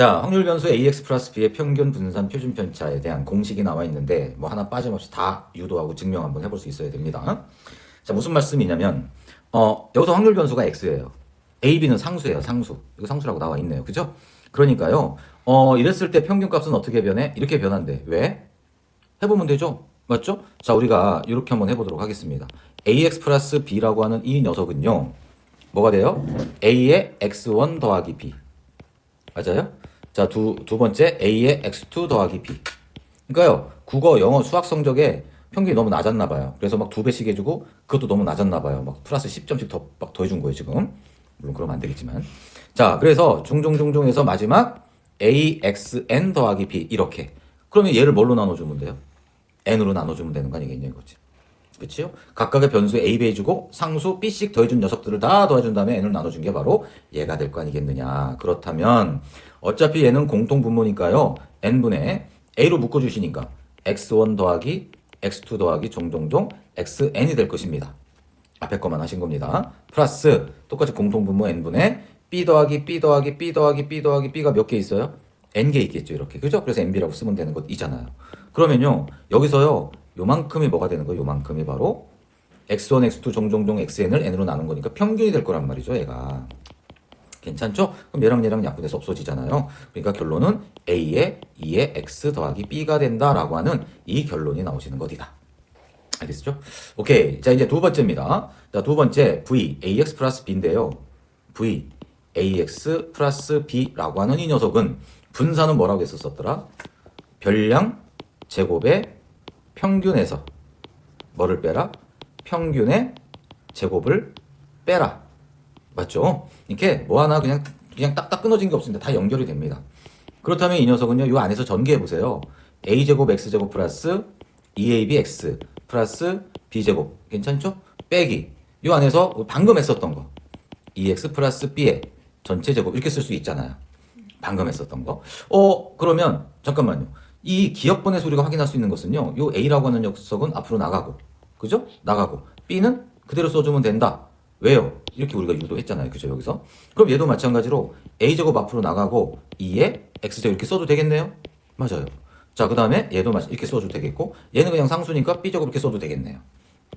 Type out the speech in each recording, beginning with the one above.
자, 확률 변수 ax 플러스 b의 평균 분산 표준 편차에 대한 공식이 나와 있는데 뭐 하나 빠짐없이 다 유도하고 증명 한번 해볼 수 있어야 됩니다. 자, 무슨 말씀이냐면 어, 여기서 확률 변수가 x예요. a, b는 상수예요, 상수. 이거 상수라고 나와 있네요. 그죠? 그러니까요. 어, 이랬을 때 평균 값은 어떻게 변해? 이렇게 변한대. 왜? 해보면 되죠? 맞죠? 자, 우리가 이렇게 한번 해보도록 하겠습니다. ax 플러스 b라고 하는 이 녀석은요. 뭐가 돼요? a의 x1 더하기 b. 맞아요? 자, 두, 두 번째 A의 X2 더하기 B. 그러니까요, 국어, 영어, 수학 성적에 평균이 너무 낮았나 봐요. 그래서 막 두 배씩 해주고, 그것도 너무 낮았나 봐요. 막 플러스 10점씩 더, 막 더해준 거예요, 지금. 물론 그러면 안 되겠지만. 자, 그래서 중중중중에서 마지막 AXN 더하기 B. 이렇게. 그러면 얘를 뭘로 나눠주면 돼요? N으로 나눠주면 되는 거 아니겠냐, 이거지. 그치요? 각각의 변수 A, B 해주고 상수 B씩 더해준 녀석들을 다 더해준 다음에 N을 나눠준 게 바로 얘가 될 거 아니겠느냐. 그렇다면 어차피 얘는 공통분모니까요. N분의 A로 묶어주시니까 X1 더하기 X2 더하기 종종종 XN이 될 것입니다. 앞에 것만 하신 겁니다. 플러스 똑같이 공통분모 N분의 B 더하기 B 더하기 B 더하기 B 더하기 B가 몇 개 있어요? N개 있겠죠 이렇게 그죠? 그래서 NB라고 쓰면 되는 것이잖아요. 그러면요 여기서요 요만큼이 뭐가 되는 거예요? 요만큼이 바로 X1, X2 종종종 XN을 N으로 나눈 거니까 평균이 될 거란 말이죠 얘가. 괜찮죠? 그럼 얘랑 얘랑 약분해서 없어지잖아요. 그러니까 결론은 A의 2의 X 더하기 B가 된다라고 하는 이 결론이 나오시는 것이다. 알겠죠? 오케이. 자, 이제 두 번째입니다. 자, 두 번째 V, AX 플러스 B인데요. V, AX 플러스 B라고 하는 이 녀석은 분산은 뭐라고 했었었더라? 별량 제곱의 평균에서 뭐를 빼라? 평균의 제곱을 빼라. 맞죠? 이렇게 뭐 하나 그냥 그냥 딱딱 끊어진 게 없습니다. 다 연결이 됩니다. 그렇다면 이 녀석은요, 이 안에서 전개해 보세요. a 제곱 x 제곱 플러스 2ab x 플러스 b 제곱 괜찮죠? 빼기 이 안에서 방금 했었던 거 2x 플러스 b의 전체 제곱 이렇게 쓸 수 있잖아요. 방금 했었던 거. 어 그러면 잠깐만요. 이 기억번에서 우리가 확인할 수 있는 것은요. 요 a라고 하는 녀석은 앞으로 나가고 그죠? 나가고 b는 그대로 써주면 된다. 왜요? 이렇게 우리가 유도했잖아요. 그죠? 여기서. 그럼 얘도 마찬가지로 a제곱 앞으로 나가고 2에 x제곱 이렇게 써도 되겠네요? 맞아요. 자, 그 다음에 얘도 마찬 이렇게 써도 되겠고 얘는 그냥 상수니까 b제곱 이렇게 써도 되겠네요.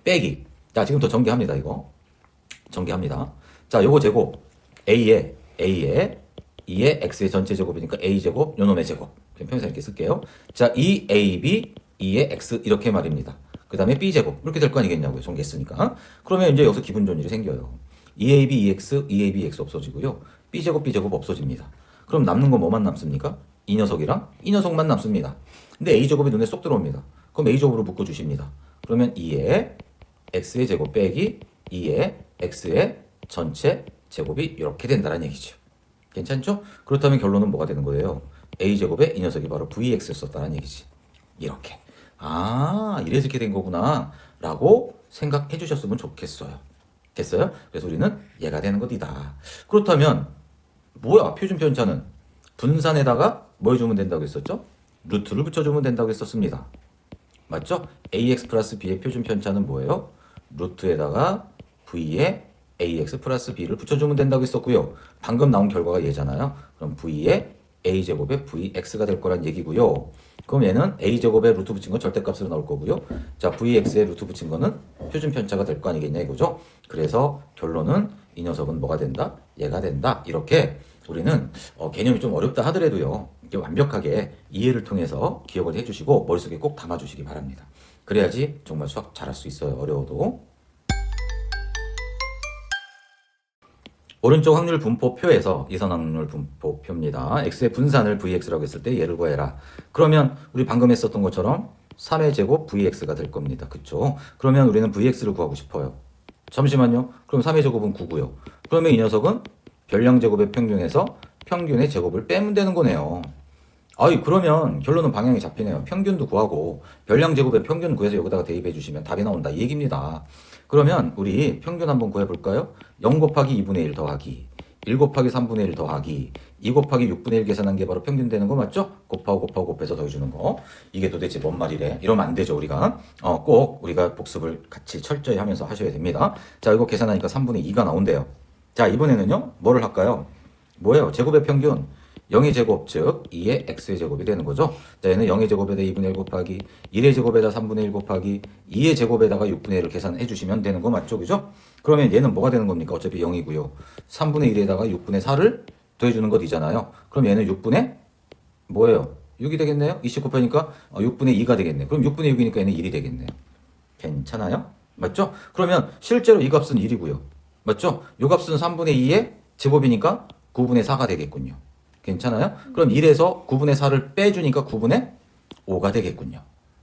빼기. 자, 지금부터 전개합니다. 이거. 전개합니다. 자, 요거 제곱 a의 a의 2의 x의 전체 제곱이니까 a제곱 요놈의 제곱. 평생 이렇게 쓸게요. 자, 2ab 2의 x 이렇게 말입니다. 그 다음에 b제곱 이렇게 될 거 아니겠냐고요. 전개했으니까. 그러면 이제 여기서 기분 좋은 일이 생겨요. 2ab 2x 2ab x 없어지고요. b제곱 b제곱 없어집니다. 그럼 남는 건 뭐만 남습니까? 이 녀석이랑 이 녀석만 남습니다. 근데 a제곱이 눈에 쏙 들어옵니다. 그럼 a제곱으로 묶어 주십니다. 그러면 2의 x의 제곱 빼기 2의 x의 전체 제곱이 이렇게 된다는 얘기죠. 괜찮죠? 그렇다면 결론은 뭐가 되는 거예요? A제곱에 이 녀석이 바로 vx를 썼다는 얘기지. 이렇게. 아, 이래서 이렇게 된 거구나. 라고 생각해 주셨으면 좋겠어요. 됐어요? 그래서 우리는 얘가 되는 것이다. 그렇다면, 뭐야, 표준 편차는? 분산에다가 뭐 해주면 된다고 했었죠? 루트를 붙여주면 된다고 했었습니다. 맞죠? ax 플러스 b의 표준 편차는 뭐예요? 루트에다가 v에 ax 플러스 b를 붙여주면 된다고 했었고요. 방금 나온 결과가 얘잖아요. 그럼 v에 a제곱에 vx가 될 거란 얘기고요. 그럼 얘는 a제곱에 루트 붙인 건 절대값으로 나올 거고요. 자, vx에 루트 붙인 거는 표준 편차가 될 거 아니겠냐 이거죠. 그래서 결론은 이 녀석은 뭐가 된다? 얘가 된다. 이렇게 우리는 어, 개념이 좀 어렵다 하더라도요. 이렇게 완벽하게 이해를 통해서 기억을 해주시고 머릿속에 꼭 담아주시기 바랍니다. 그래야지 정말 수학 잘할 수 있어요. 어려워도. 오른쪽 확률 분포표에서 이선 확률 분포표입니다. x의 분산을 vx라고 했을 때 얘를 구해라. 그러면 우리 방금 했었던 것처럼 3의 제곱 vx가 될 겁니다. 그쵸? 그러면 우리는 vx를 구하고 싶어요. 잠시만요. 그럼 3의 제곱은 9고요. 그러면 이 녀석은 별량 제곱의 평균에서 평균의 제곱을 빼면 되는 거네요. 아이 그러면 결론은 방향이 잡히네요. 평균도 구하고 별량 제곱의 평균 구해서 여기다가 대입해 주시면 답이 나온다 이 얘기입니다. 그러면 우리 평균 한번 구해 볼까요? 0 곱하기 2분의 1 더하기 1 곱하기 3분의 1 더하기 2 곱하기 6분의 1 계산한 게 바로 평균 되는 거 맞죠? 곱하고 곱하고 곱해서 더해주는 거. 이게 도대체 뭔 말이래? 이러면 안 되죠, 우리가. 어, 꼭 우리가 복습을 같이 철저히 하면서 하셔야 됩니다. 자, 이거 계산하니까 3분의 2가 나온대요. 자, 이번에는요, 뭐를 할까요? 뭐예요? 제곱의 평균. 0의 제곱 즉 2의 x의 제곱이 되는 거죠. 자 얘는 0의 제곱에다 2분의 1 곱하기 1의 제곱에다 3분의 1 곱하기 2의 제곱에다가 6분의 1을 계산해 주시면 되는 거 맞죠? 그죠? 그러면 얘는 뭐가 되는 겁니까? 어차피 0이고요. 3분의 1에다가 6분의 4를 더해주는 것이잖아요. 그럼 얘는 6분의 뭐예요? 6이 되겠네요? 20 곱하니까 어, 6분의 2가 되겠네. 그럼 6분의 6이니까 얘는 1이 되겠네요. 괜찮아요? 맞죠? 그러면 실제로 이 값은 1이고요. 맞죠? 이 값은 3분의 2의 제곱이니까 9분의 4가 되겠군요. 괜찮아요? 그럼 1에서 9분의 4를 빼주니까 9분의 5가 되겠군요.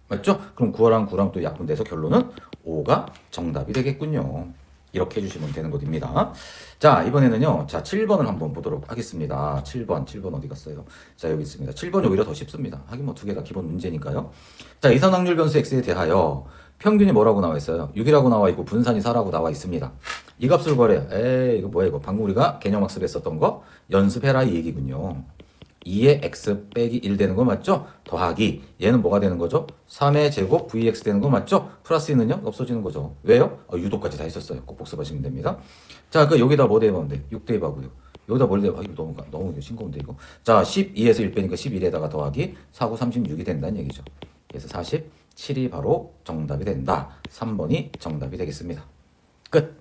맞죠? 그럼 9랑 9랑 또 약분돼서 결론은 5가 정답이 되겠군요. 이렇게 해주시면 되는 것입니다. 자, 이번에는요. 자, 7번을 한번 보도록 하겠습니다. 7번, 7번 어디 갔어요? 자, 여기 있습니다. 7번이 오히려 더 쉽습니다. 하긴 뭐 두 개 다 기본 문제니까요. 자, 이산 확률 변수 x에 대하여 평균이 뭐라고 나와 있어요? 6이라고 나와 있고 분산이 4라고 나와 있습니다. 이 값을 구하래요. 에이, 이거 뭐야, 이거. 방금 우리가 개념 학습했었던 거 연습해라 이 얘기군요. 2의 x 빼기 1 되는 거 맞죠? 더하기 얘는 뭐가 되는 거죠? 3의 제곱 vx 되는 거 맞죠? 플러스 2는요? 없어지는 거죠. 왜요? 어, 유도까지 다 있었어요. 꼭 복습하시면 됩니다. 자, 그 여기다 뭐 대입하면 돼? 6 대입하고요. 여기다 뭘 대입? 아, 이거 너무 너무 싱거운데 이거. 자, 12에서 1 빼니까 11에다가 더하기 4, 9, 36이 된다는 얘기죠. 그래서 47이 바로 정답이 된다. 3번이 정답이 되겠습니다. 끝.